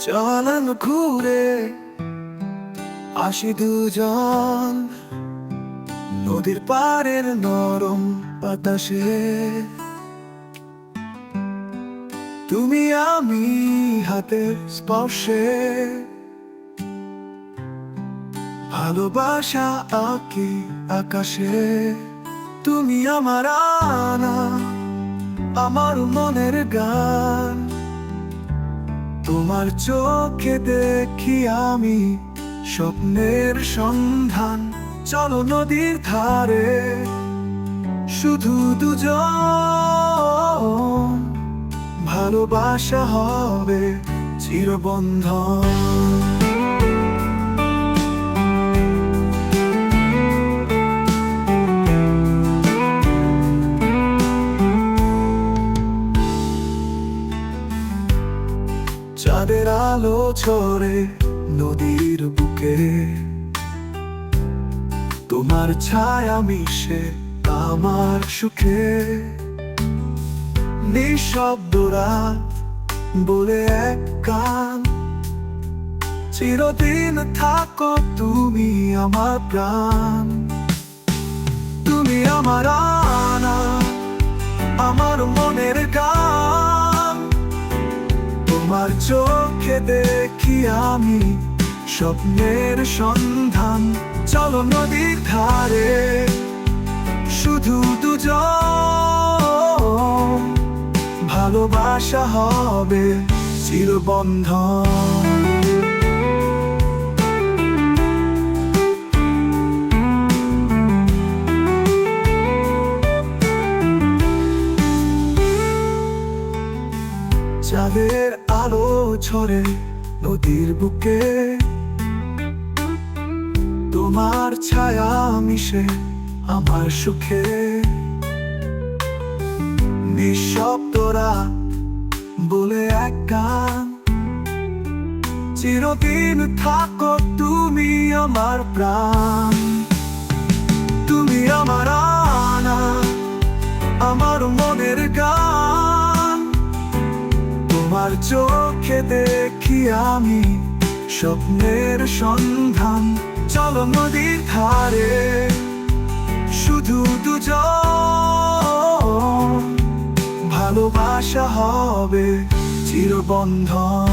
চলন ঘুরে আসি দুজন। নদীর পাড়ের নরম বাতাসে। তুমি আমি হাতের স্পর্শে। ভালোবাসা আঁকি আকাশে। তুমি আমার আনা, আমার মনের গান। তোমার চোখে দেখি আমি স্বপ্নের সন্ধান। চলো নদীর ধারে শুধু দুজন। ভালোবাসা হবে চিরবন্ধন। চাঁদের আলো ছড়ে নদীর বুকে। তোমার ছায়া মিশে আমার সুখে। নিঃশব্দ রাত বলে এক কান। চিরদিন থাকো তুমি আমার প্রাণ। তুমি আমার আনা চোখে দেখি আমি স্বপ্নের সন্ধান। চলো নদীর ধারে শুধু দুজন। ভালোবাসা হবে চিরবন্ধন। চাঁদের ছড়ে নদীর বুকে তোমার ছায়া মিশে আমার সুখে। নিঃশব্দরা বলে এক গান, চিরদিন থাকো তুমি আমার প্রাণ। তুমি আমার তোমার চোখে দেখি আমি স্বপ্নের সন্ধান। চলো নদীর ধারে শুধু দুজন। ভালোবাসা হবে চিরবন্ধন।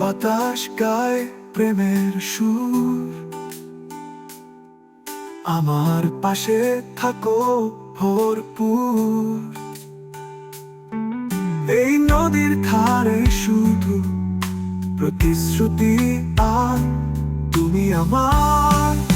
বাতাস গায় প্রেমের সুর। আমার পাশে থাকো ভরপুর। এই নদীর ধারে শুধু প্রতিশ্রুতি আর তুমি আমার।